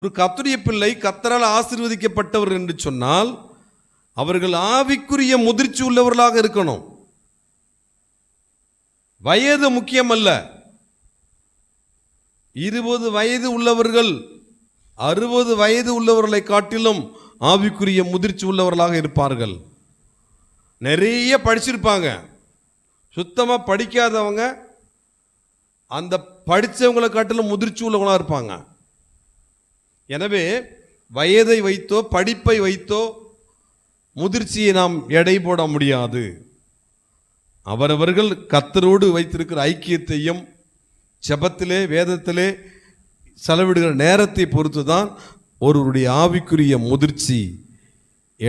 ஒரு கத்துடைய பிள்ளை கத்தரால் ஆசிர்வதிக்கப்பட்டவர் என்று சொன்னால் அவர்கள் ஆவிக்குரிய முதிர்ச்சி உள்ளவர்களாக இருக்கணும். வயது முக்கியமல்ல. இருபது வயது உள்ளவர்கள் அறுபது வயது உள்ளவர்களை காட்டிலும் ஆவிக்குரிய முதிர்ச்சி உள்ளவர்களாக இருப்பார்கள். நிறைய படிச்சிருப்பாங்க. சுத்தமாக படிக்காதவங்க அந்த படித்தவங்களை காட்டிலும் முதிர்ச்சி உள்ளவங்களாக இருப்பாங்க. எனவே வயதை வைத்தோ படிப்பை வைத்தோ முதிர்ச்சியை நாம் எடை போட முடியாது. அவரவர்கள் கத்தரோடு வைத்திருக்கிற ஐக்கியத்தையும் ஜெபத்திலே வேதத்திலே செலவிடுகிற நேரத்தை பொறுத்து தான் ஒருவருடைய ஆவிக்குரிய முதிர்ச்சி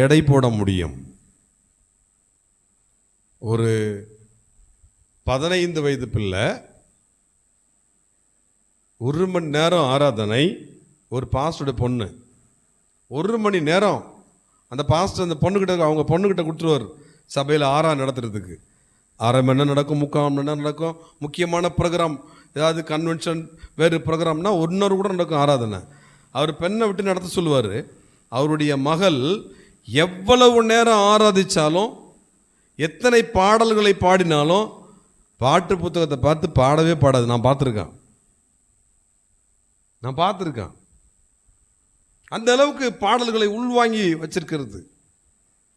எடை போட முடியும். ஒரு பதினைந்து வயது பிள்ளை ஒரு மணி நேரம் ஆராதனை ஒரு பாஸ்டோட பொண்ணு. ஒரு மணி நேரம் அந்த பாஸ்டர் அந்த பொண்ணுக்கிட்ட அவங்க பொண்ணுக்கிட்ட கொடுத்துருவார். சபையில் ஆறா நடத்துறதுக்கு. அரை மணி நேரம் நடக்கும் முக்கால் மணி நேரம் நடக்கும். முக்கியமான ப்ரோக்ராம் ஏதாவது கன்வென்ஷன் வேறு ப்ரோக்ராம்னா ஒன்னொரு கூட நடக்கும் ஆராதனை. அவர் பெண்ணை விட்டு நடத்த சொல்லுவார். அவருடைய மகள் எவ்வளவு நேரம் ஆராதித்தாலும் எத்தனை பாடல்களை பாடினாலும் பாட்டு புத்தகத்தை பார்த்து பாடவே பாடாது. நான் பார்த்துருக்கேன். நான் பார்த்துருக்கேன். அந்த அளவுக்கு பாடல்களை உள்வாங்கி வச்சிருக்கிறது.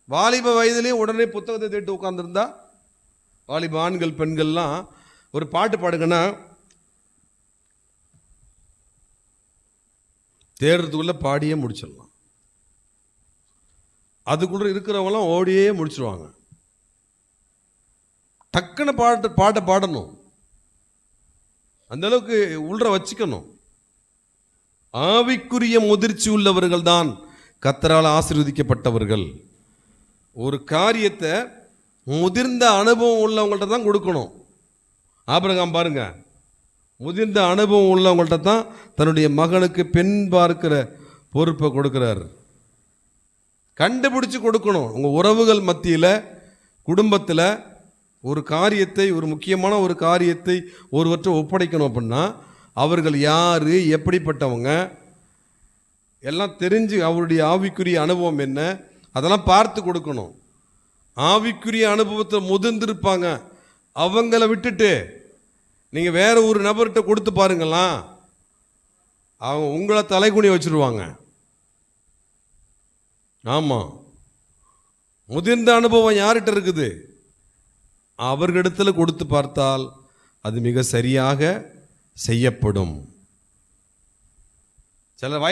வாலிப வயதிலே உடனே புத்தகத்தை தேட்டு உட்காந்துருந்தா வாலிப ஆண்கள் பெண்கள்லாம் ஒரு பாட்டு பாடுங்கன்னா தேடுறதுக்குள்ள பாடியே முடிச்சிடலாம். அதுக்குள்ள இருக்கிறவங்களாம் ஓடியே முடிச்சிருவாங்க. டக்குன்னு பாட்டு பாட்டை பாடணும். அந்த அளவுக்கு உள்ள வச்சுக்கணும். ஆவிக்குரிய முதிர்ச்சி உள்ளவர்கள் தான் கத்தரால் ஆசீர்வதிக்கப்பட்டவர்கள். ஒரு காரியத்தை முதிர்ந்த அனுபவம் உள்ளவங்கள்ட்ட தான் கொடுக்கணும். ஆபிரகாம் பாருங்க. முதிர்ந்த அனுபவம் உள்ளவங்கள்ட்ட தான் தன்னுடைய மகனுக்கு பெண் பார்க்கிற பொறுப்பை கொடுக்குறார். கண்டுபிடிச்சு கொடுக்கணும். உங்கள் உறவுகள் மத்தியில் குடும்பத்தில் ஒரு காரியத்தை ஒரு முக்கியமான ஒரு காரியத்தை ஒருவற்றை ஒப்படைக்கணும் அப்படின்னா அவர்கள் யார் எப்படிப்பட்டவங்க? எல்லாம் தெரிஞ்சு அவருடைய ஆவிக்குரிய அனுபவம் என்ன? அதெல்லாம் பார்த்து கொடுக்கணும். ஆவிக்குரிய அனுபவத்தை முதிர்ந்திருப்பாங்க. அவங்கள விட்டுட்டு நீங்கள் வேற ஒரு நபர்கிட்ட கொடுத்து பாருங்களா அவங்க உங்களை தலைகுனி வச்சுருவாங்க. ஆமாம் முதிர்ந்த அனுபவம் யார்கிட்ட இருக்குது? அவர்களிடத்தில் கொடுத்து பார்த்தால் அது மிக சரியாக செய்யப்படும். சில வய